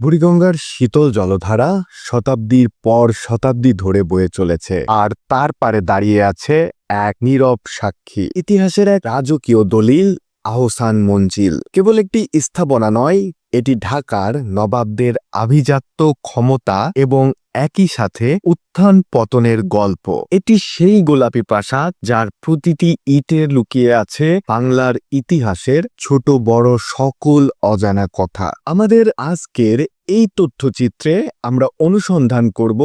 বুড়িগঙ্গার শীতল জলধারা শতাব্দীর পর শতাব্দী ধরে বয়ে চলেছে আর তার পারে দাঁড়িয়ে আছে এক নীরব সাক্ষী। ইতিহাসের এক রাজকীয় দলিল আহসান মঞ্জিল। কেবল একটি স্থাপনা নয়, এটি ঢাকার নবাবদের আভিজাত্য ক্ষমতা এবং একই সাথে উত্থান পতনের গল্প। এটি সেই গোলাপি প্রাসাদ যার প্রতিটি ইটের লুকিয়ে আছে বাংলার ইতিহাসের ছোট বড় সকল অজানা কথা। আমাদের আজকের এই তথ্যচিত্রে আমরা অনুসন্ধান করব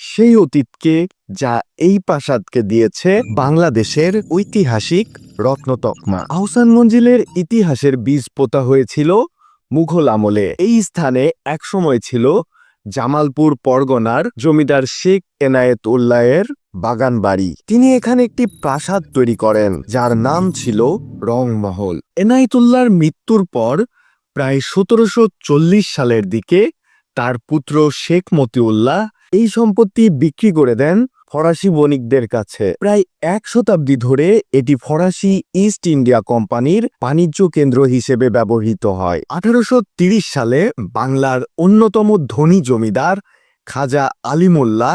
সেই অতীতকে যা এই প্রাসাদকে দিয়েছে বাংলাদেশের ঐতিহাসিক রত্নতকমা। আহসান মঞ্জিলের ইতিহাসের বীজ পোতা হয়েছিল মুঘল আমলে। এই স্থানে একসময় ছিল জামালপুর পরগনার জমিদার শেখ এনায়েত উল্লাহের বাগান বাড়ি তিনি এখানে একটি প্রাসাদ তৈরি করেন, যার নাম ছিল রংমহল। এনায়েতুল্লাহর মৃত্যুর পর প্রায় সতেরোশো চল্লিশ সালের দিকে তার পুত্র শেখ মতিউল্লাহ এই সম্পত্তি বিক্রি করে দেন ফরাসি বণিকদের কাছে। প্রায় এক শতাব্দী ধরে এটি ফরাসি ইস্ট ইন্ডিয়া কোম্পানির বাণিজ্য কেন্দ্র হিসেবে ব্যবহৃত হয়। আঠারোশো সালে বাংলার অন্যতম ধনী জমিদার খাজা আলিমুল্লাহ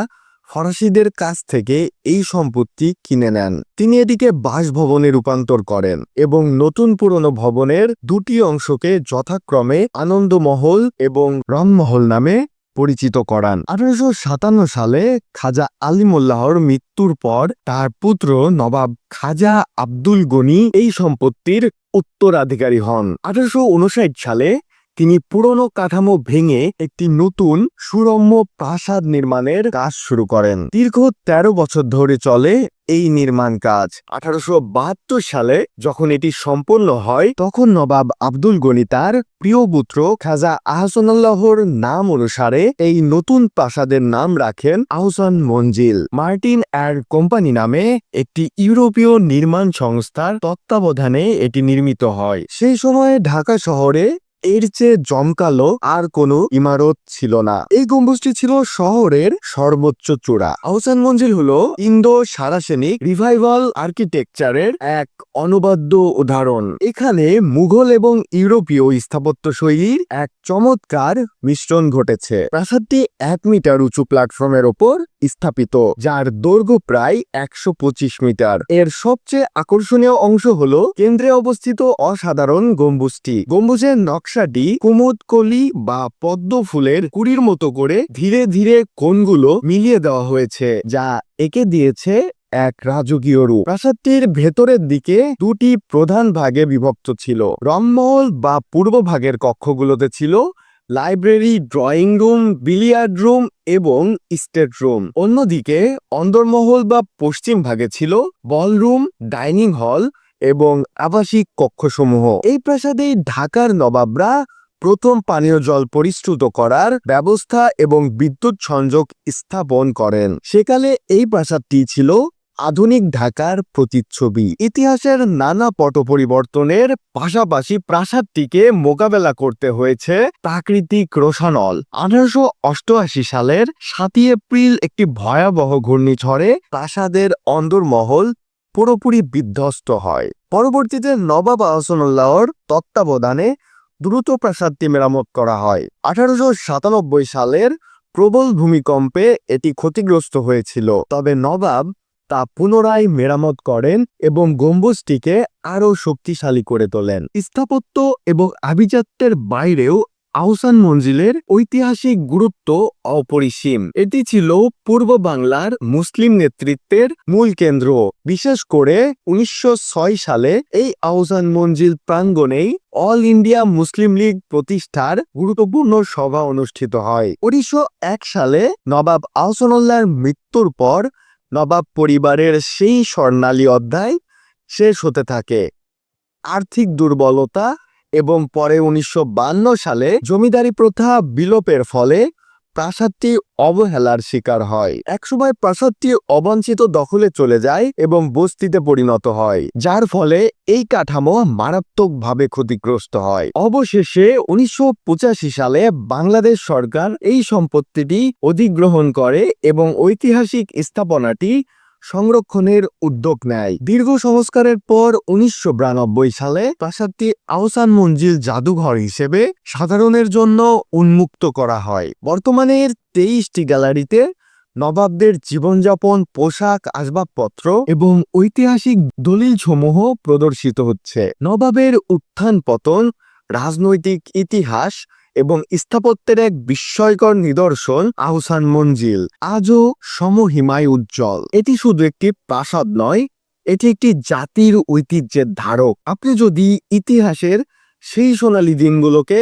ফরাসিদের কাছ থেকে এই সম্পত্তি কিনে নেন। তিনি এটিকে বাসভবনে রূপান্তর করেন এবং নতুন পুরনো ভবনের দুটি অংশকে যথাক্রমে আনন্দমহল এবং রংমহল নামে পরিচিত করান। আঠারোশো সাতান্ন সালে খাজা আলিমুল্লাহর মৃত্যুর পর তার পুত্র নবাব খাজা আব্দুল গনি এই সম্পত্তির উত্তরাধিকারী হন। আঠারোশো উনষাট সালে তিনি পুরনো কাঠামো ভেঙে একটি নতুন সুরম্য প্রাসাদ নির্মাণের কাজ শুরু করেন। দীর্ঘ ১৩ বছর ধরে চলে এই নির্মাণ কাজ। আঠারোশো বাহাত্তর সালে যখন এটি সম্পন্ন হয়, তখন নবাব আব্দুল গনি তার প্রিয় পুত্র খাজা আহসানুল্লাহর নাম অনুসারে এই নতুন প্রাসাদের নাম রাখেন আহসান মঞ্জিল। মার্টিন অ্যার কোম্পানি নামে একটি ইউরোপীয় নির্মাণ সংস্থার তত্ত্বাবধানে এটি নির্মিত হয়। সেই সময়ে ঢাকা শহরে এর চেয়ে জমকালো আর কোনো ইমারত ছিল না। এই গম্বুজটি ছিল শহরের সর্বোচ্চ চূড়া। আহসান মঞ্জিল হলো ইন্দো সারাসেনিক রিভাইভাল আর্কিটেকচারের এক অনবাদ্য উদাহরণ। এখানে মুঘল এবং ইউরোপীয় স্থাপত্য শৈলীর এক চমৎকার মিশ্রণ ঘটেছে। প্রাসাদটি এক মিটার উঁচু প্ল্যাটফর্মের ওপর স্থাপিত, যার দৈর্ঘ্য প্রায় একশো পঁচিশ মিটার। এর সবচেয়ে আকর্ষণীয় অংশ হলো, কেন্দ্রে অবস্থিত অসাধারণ গম্বুজটি। গম্বুজের নকশাটি কুমুদ কলি বা পদ্ম ফুলের কুড়ির মতো করে ধীরে ধীরে কোণগুলো মিলিয়ে দেওয়া হয়েছে, যা একে দিয়েছে এক রাজকীয় রূপ। প্রাসাদটির ভেতরের দিকে দুটি প্রধান ভাগে বিভক্ত ছিল। রমমহল বা পূর্ব ভাগের কক্ষগুলোতে ছিল library, drawing room, billiard room এবং স্টেট রুম। অন্যদিকে অন্দরমহল বা পশ্চিম ভাগে ছিল বলরুম, ডাইনিং হল এবং আবাসিক কক্ষসমূহ। এই প্রাসাদে ঢাকার নবাবরা প্রথম পানীয় জল পরিশ্রুত করার ব্যবস্থা এবং বিদ্যুৎ সংযোগ স্থাপন করেন। সেকালে এই প্রাসাদটি ছিল আধুনিক ঢাকার প্রতিচ্ছবি। ইতিহাসের নানা পট পরিবর্তনের পাশাপাশি প্রাসাদটিকে মোকাবেলা করতে হয়েছে প্রাকৃতিক রোশানল। আঠারোশো অষ্টআশি সালের সাতই এপ্রিল একটি ভয়াবহ ঘূর্ণিঝড়ে প্রাসাদের অন্দরমহল পুরোপুরি বিধ্বস্ত হয়। পরবর্তীতে নবাব আহসানুল্লাহর তত্ত্বাবধানে দ্রুত প্রাসাদটি মেরামত করা হয়। আঠারোশো সাতানব্বই সালের প্রবল ভূমিকম্পে এটি ক্ষতিগ্রস্ত হয়েছিল। তবে নবাব তা পুনরায় মেরামত করেন এবং গম্বুজটিকে আরও শক্তিশালী করে তোলেন। স্থাপত্য এবং আভিজাত্যের বাইরেও আহসান মঞ্জিলের ঐতিহাসিক গুরুত্ব অপরিসীম। এটি ছিল পূর্ব বাংলার মুসলিম নেতৃত্বের মূল কেন্দ্র। বিশেষ করে উনিশশো ছয় সালে এই আহসান মঞ্জিল প্রাঙ্গণেই অল ইন্ডিয়া মুসলিম লীগ প্রতিষ্ঠার গুরুত্বপূর্ণ সভা অনুষ্ঠিত হয়। উনিশশো এক সালে নবাব আহসানুল্লাহর মৃত্যুর পর নবাব পরিবারের সেই স্বর্ণালী অধ্যায় শেষ হতে থাকে। আর্থিক দুর্বলতা এবং পরে উনিশশো সালে জমিদারি প্রথা বিলোপের ফলে প্রাসাদটি অবহেলার শিকার হয়। একসময় প্রাসাদটি অবাঞ্ছিত দখলে চলে যায় এবং বস্তিতে পরিণত হয়, যার ফলে এই কাঠামো মারাত্মকভাবে ক্ষতিগ্রস্ত হয়। অবশেষে উনিশশো পঁচাশি সালে বাংলাদেশ সরকার এই সম্পত্তিটি অধিগ্রহণ করে এবং ঐতিহাসিক স্থাপনাটি সংরক্ষণের উদ্যোগ নেয়। দীর্ঘ সংস্কারের পর উনিশশো সালে প্রাসাদটি আহসান মঞ্জিল জাদুঘর হিসেবে সাধারণের জন্য উন্মুক্ত করা হয়। বর্তমানে তেইশটি গ্যালারিতে নবাবদের জীবনযাপন, পোশাক, আসবাবপত্র এবং ঐতিহাসিক দলিল সমূহ প্রদর্শিত হচ্ছে। নবাবের উত্থান পতন, রাজনৈতিক ইতিহাস এবং স্থাপত্যের এক বিস্ময়কর নিদর্শন আহসান মঞ্জিল। আজও সমহিমায় উজ্জ্বল। এটি শুধু একটি প্রাসাদ নয়, এটি একটি জাতির ঐতিহ্যের ধারক। আপনি যদি ইতিহাসের সেই সোনালী দিনগুলোকে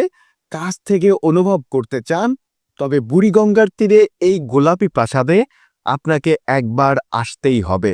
কাছ থেকে অনুভব করতে চান, তবে বুড়িগঙ্গার তীরে এই গোলাপি প্রাসাদে আপনাকে একবার আসতেই হবে।